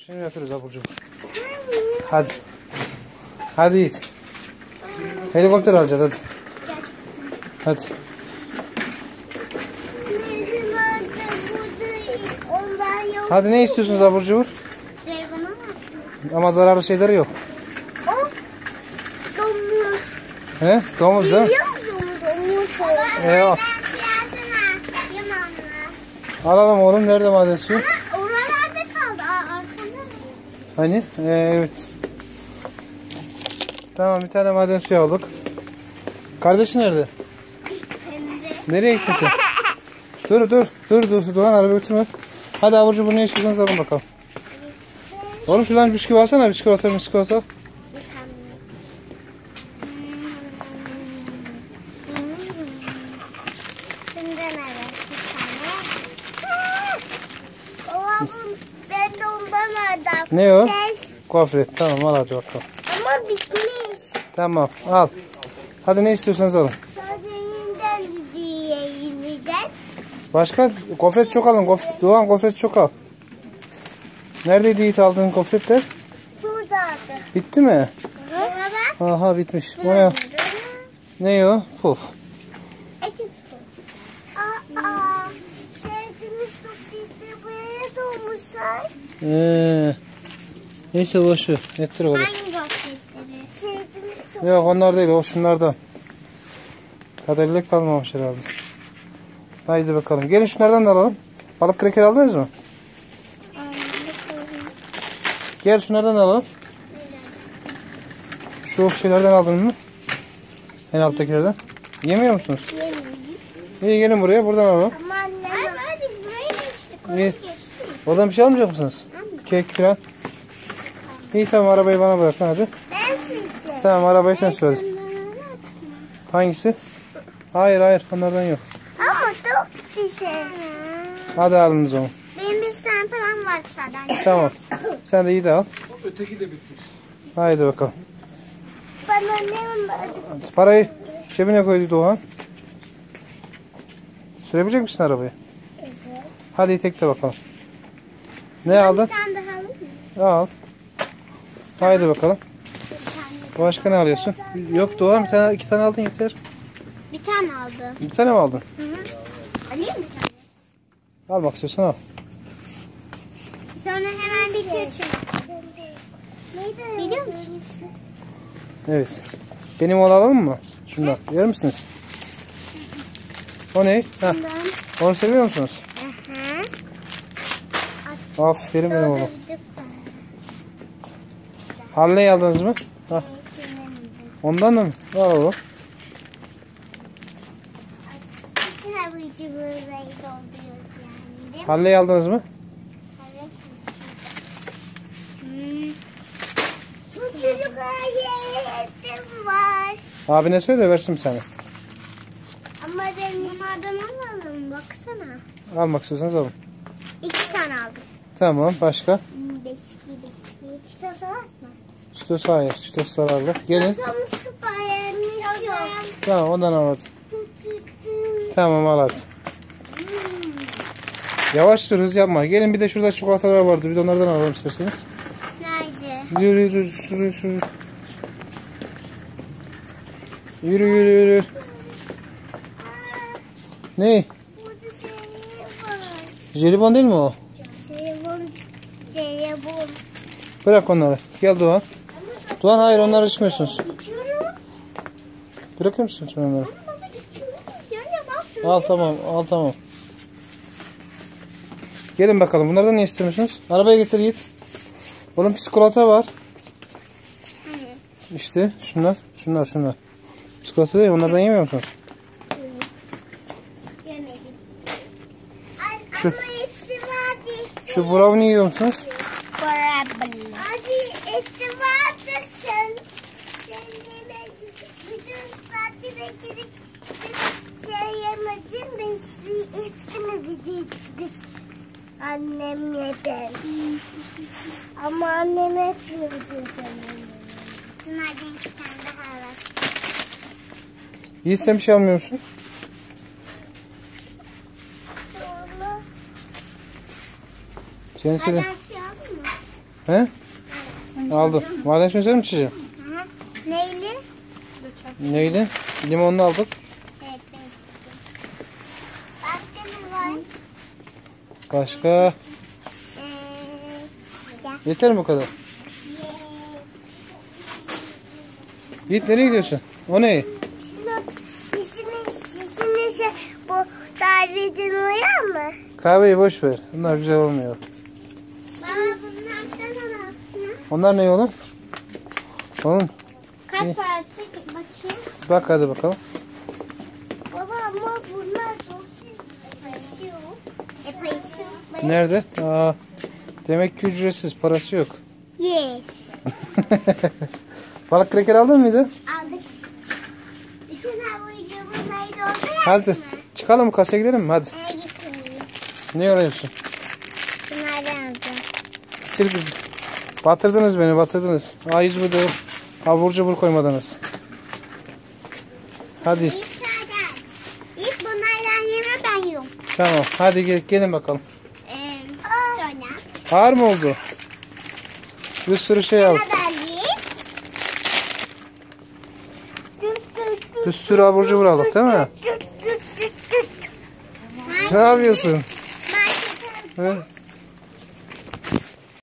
Şimdi yapıyoruz abur cubur. Hadi. Hadi Yiğit. Helikopter alacağız hadi. Hadi. Hadi ne istiyorsunuz abur cubur? Ama zararlı şeyleri yok. O domuz. He? Domuz. Biliyor musun domuz? Alalım oğlum. Nerede maden suyu? Ama oralarda kaldı. Aa, arkada mı? Hani? Ee, evet. Tamam bir tane maden suyu aldık. Kardeşin nerede? Nereye gittin sen? dur dur. Dur dur. Doğan araba götürme. Hadi abur cubur ne istiyorsanız alın bakalım. Oğlum şuradan bisküvi alsana. Bisküvata bisküvata. Şimdi evet bir tane. Baba bu ben de ondan aldım. Ne o? Gofret. Tamam al hadi bakalım. ama bitmiş. Tamam al. Hadi ne istiyorsanız alın. Gidiyor yeniden. Başka gofret çok alın. Gofret, Doğan gofret çok al. Neredeydi Yiğit aldığın gofretler? Şuradaydı. Bitti mi? Baba. Aha bitmiş. O ne? Ne o? Puf. Ee, neyse. Ettir o sosisleri? Sevdiğimiz sosis. Yok onlar değil o şunlardan. Kadelle kalmamış herhalde. Haydi bakalım. Gelin şunlardan da alalım. Balık kreker aldınız mı? Gel şunlardan da alalım. Şu şeylerden aldın mı? En alttakilerden. Yemiyor musunuz? İyi gelin buraya buradan alalım. Ama annem... Hayır biz buraya geçtik. Oraya İyi. geçtik. Oradan bir şey almayacak mısınız? Kek falan. İyi tamam arabayı bana bırakın hadi. Ben sürdüm. Tamam arabayı sen sürdün. Hangisi? Hayır hayır onlardan yok. Ama çok güzel. Hadi alın o zaman. Benim bir tane param var zaten. Tamam. Sen de iyi de al. Haydi bakalım. Bana ne var? Parayı cebine koydu Doğan. Sürebilecek misin arabayı? Hadi tekle bakalım. Ne aldın? Bir tane daha alayım mı? Al. Haydi bakalım. Başka ne alıyorsun? Yok Doğan bir tane iki tane aldın yeter. Bir tane aldım. Bir tane mi aldın? Hı hı. Alayım mı tane? Almak istiyorsan al. Sonra hemen bitiyor çünkü. Neydi? Biliyor musun? Evet. Benim onu alalım mı? Şundan. Yer misiniz? O ne? Ha, onu seviyor musunuz? Aha. Aferin benim oğlum. Halleyi aldınız mı? Ha, ondan da mı? Al oğlum. Halleyi aldınız mı? Var. Abine söyle versin tane. Ama ben bunlardan alalım. Baksana. Almak istiyorsanız alın. İki tane aldım. Tamam başka? Beski beski. İşte salat Çitos hayır. Çitos zararlı. Gelin. Tamam ondan al hadi. Tamam al hadi. Yavaş dur hız yapma. Gelin bir de şurada çikolatalar vardı. Bir de onlardan alalım isterseniz. Nerede? Yürü yürü yürü yürü. Yürü yürü yürü. Ne? Jelibon değil mi o? Jelibon. Jelibon. Bırak onları. Gel Doğan. Doğan hayır onları içmiyorsunuz. İçiyorum. Bırakır mısın sen onları? Baba içiyorum. Ya. Al tamam al tamam. Gelin bakalım. Bunlardan ne istemiyorsunuz? Arabaya getir git. Oğlum çikolata var. Hani? İşte şunlar. Şunlar şunlar. Çikolata değil onlardan yemiyor musunuz? Yemedim. Şu- Şu brownie yiyor musunuz? Annem yedi. Ama annem hepsini bitirdi senin. Bunlardan iki tane daha var. Yiğit sen bir şey almıyor musun? Sonra şey aldın mı? He? Aldım. Maden çözeri mi içeceğim? Hı hı. Neyli? Neydi? Limonlu aldık. Evet ben istiyorum. Başka ne var? Başka. Ee. Yeter mi bu kadar? Yiğit nereye gidiyorsun? O ne? Sesini şey bu davetin uyar mı? Kahveyi boş ver. Bunlar güzel olmuyor. Baba bunlardan alalım. Onlar ne oğlum? Oğlum Kaç parası bakayım. bak hadi bakalım. Baba ama bunlar çok şey. Yapıyor. Nerede? Aa, demek ki ücretsiz. Parası yok. Yes. Balık kreker aldın mıydı? Aldık. Bunları Hadi. Çıkalım kasaya gidelim mi? Hadi. Ee, gitmeyin. Ne arıyorsun? Bitir bitir. Batırdınız beni batırdınız. Aa yüz budu. Abur cubur koymadınız. Hadi. İlk bunlardan yeme ben yiyorum. Tamam. Hadi gel, gelin bakalım. Ağır mı oldu? Bir sürü şey al. Bir sürü abur cubur aldık değil mi? Ne yapıyorsun? He?